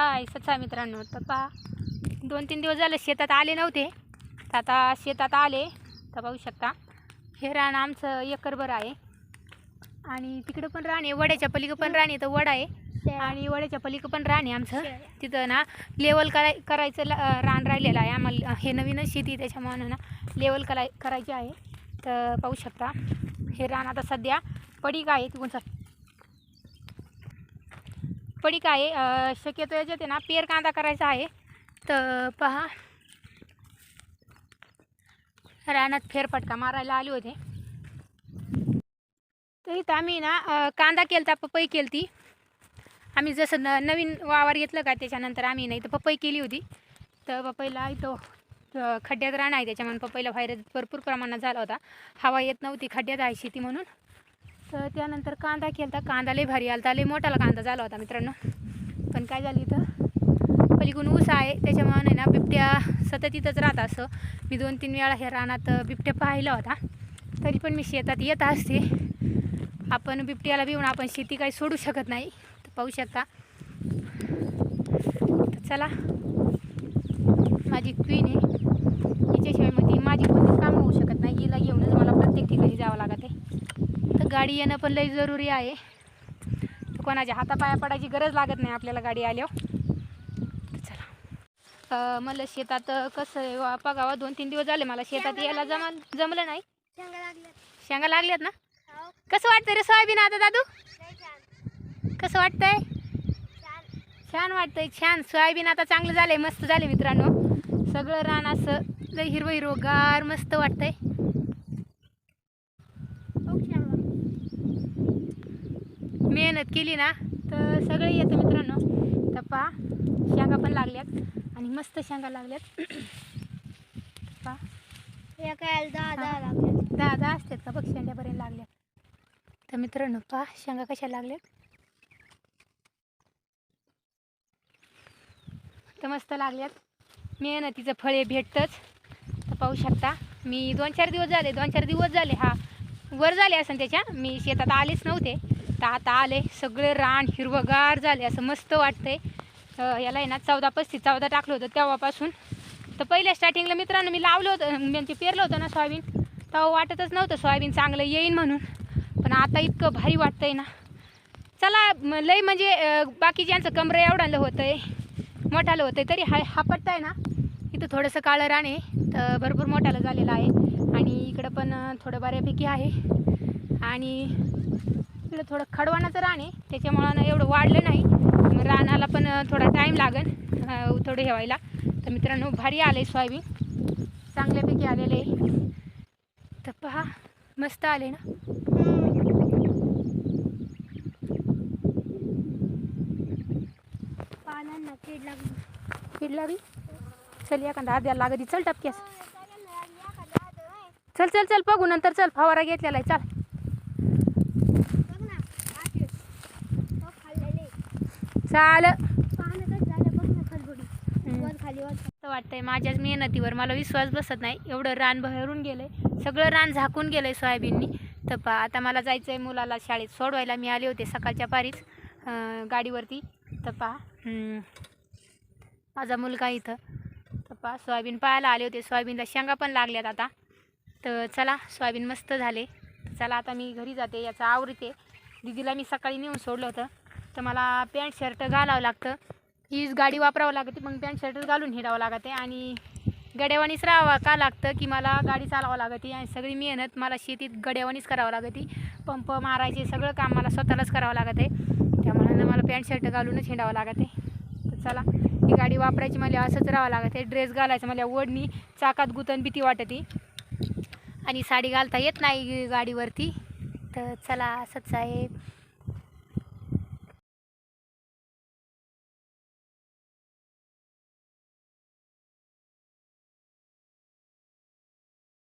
हाय सच्चा मित्रांनो. तर पहा दोन तीन दिवस झाले शेतात आले नव्हते. तर आता शेतात आले. तर पाहू शकता हे रान आमचं एकरभर आहे. आणि तिकडं पण रान आहे वड्याच्या पलीकडं पण रान आहे तर वडा आहे. आणि वड्याच्या पलीकडं पण रान आहे आमचं. तिथं ना लेवल कराय करायचं रान राहिलेलं आहे. आम्हाला हे नवीनच शेती त्याच्यामुळं ना लेवल कराय करायची आहे. तर पाहू शकता हे रान आता सध्या पडीक आहे. तिकडून पडी आहे? शक्यतो याच्यात आहे ना पेर कांदा करायचा आहे. तर पहा. रानात फेरफटका मारायला आले होते. तर इथं आम्ही ना कांदा केलता पपई केलती. आम्ही जसं न नवीन वावर घेतलं का त्याच्यानंतर आम्ही नाही तर पपई केली होती. तर पपईला इथं खड्ड्यात राहणं आहे त्याच्यामुळे पपईला व्हायरस भरपूर प्रमाणात झाला होता. हवा येत नव्हती खड्ड्यात आहे शेती म्हणून. तर त्यानंतर कांदा केलता. कांदा लई भारी आलता. लई मोठाला कांदा झाला होता मित्रांनो. पण काय झालं इथं? पलीकडून ऊस आहे. त्याच्यामुळे नाही ना बिबट्या सतत इथंच राहत असं. मी दोन तीन वेळा हे रानात बिबट्या पाहिला होता. तरी पण मी शेतात येत असते. आपण बिबट्याला भिवून आपण शेती काही सोडू शकत नाही. तर पाहू शकता. तर चला. माझी क्वीन आहे. हिच्याशिवाय मग ती माझी कोणतीच कामं होऊ शकत नाही. हिला घेऊनच मला प्रत्येक ठिकाणी जावं लागत आहे. गाडी येणं पण लई जरुरी आहे. तर कोणाच्या हातापाया पडायची गरज लागत नाही आपल्याला गाडी आल्यावर. चला. मला शेतात कसं बघावं. दोन तीन दिवस झाले मला शेतात यायला जमल जमलं नाही. शेंगा लागल्या शेंगा लागल्यात ना? हो. कसं वाटतं रे सोयाबीन आता दादू? कसं वाटतंय? छान. वाटतंय छान. सोयाबीन आता चांगलं झालंय मस्त झाले मित्रांनो. सगळं रान असं लय हिरवं हिरवगार मस्त वाटतंय हो शेंगा मेहनत केली ना तर सगळं येतं मित्रांनो. तर पहा शेंगा पण लागल्यात आणि मस्त शेंगा लागल्यात. दहा दहा लागल्या दहा दहा असतात का बघ शेंड्यापर्यंत लागल्यात. तर मित्रांनो पहा शेंगा कशा लागल्यात. तर मस्त लागल्यात. मेहनतीचं फळे भेटतंच. तर पाहू शकता मी दोन चार दिवस झाले दोन चार दिवस झाले हा वर झाले असं त्याच्या. मी शेतात आलेच नव्हते. तर आता आले सगळे रान हिरवगार झाले असं मस्त वाटतंय. याला आहे ना चौदा पस्तीस चौदा टाकलं होतं तेव्हापासून. तर पहिल्या स्टार्टिंगला मित्रांनो मी लावलं होतं म्हणजे पेरलं होतं ना सोयाबीन. तेव्हा वाटतच नव्हतं सोयाबीन चांगलं येईन म्हणून. पण आता इतकं भारी वाटतंय ना. चला लई म्हणजे बाकीच्यांचं कमरं एवढालं होतं आहे मोठालं होतं तरी हा हा पट्टा आहे ना इथं थोडंसं काळं रान आहे. तर भरपूर मोठालं झालेलं आहे. आणि इकडं पण थोडं बऱ्यापैकी आहे. आणि इकडं थोडं खडवानाचं रान आहे. त्याच्यामुळं ना एवढं वाढलं नाही. मग रानाला पण थोडा टाईम लागेल थोडं ठेवायला. तर मित्रांनो भारी आलं आहे सोयाबीन. चांगल्यापैकी आलेलं आहे. तर पहा मस्त आले ना. पानांना कीड लागली. कीड लागली? चल एखादा अर्ध्याला लागत चल टपक्यास. चल चल चल बघू. नंतर चल फवारा घेतलेला आहे. चल बघ ना आते हो खाल्लेले चाल. खाली वाटतंय माझ्याच मेहनतीवर. मला विश्वास बसत नाही. एवढं रान भरून गेलंय. सगळं रान झाकून गेलंय सोयाबीननी. तर पा आता मला जायचं आहे मुलाला शाळेत सोडवायला. मी आले होते सकाळच्या पारीच गाडीवरती. तर पा माझा मुलगा इथं. तर पा सोयाबीन पाहायला आले होते. सोयाबीनला शेंगा पण लागल्यात आता. तर चला सोयाबीन मस्त झाले. चला आता मी घरी जाते. याचं आवडते दिदीला मी सकाळी नेऊन सोडलं होतं. तर मला पॅन्ट शर्ट घालावं लागतं. हीच गाडी वापरावं लागते मग पॅन्ट शर्ट घालून हिंडावं लागते. आणि गड्यावानीच राहावं का लागतं की मला गाडी चालावं लागते. आणि सगळी मेहनत मला शेतीत गड्यावानीच करावं लागते. पंप मारायचे सगळं काम मला स्वतःलाच करावं लागते. त्यामुळे मला पॅन्ट शर्ट घालूनच हिंडावं लागते. तर चला ही गाडी वापरायची मला असंच राहावं लागते. ड्रेस घालायचं मला ओढणी चाकात गुतन भीती वाटते. आणि साडी घालता येत नाही गाडीवरती. तर चला असंच आहे.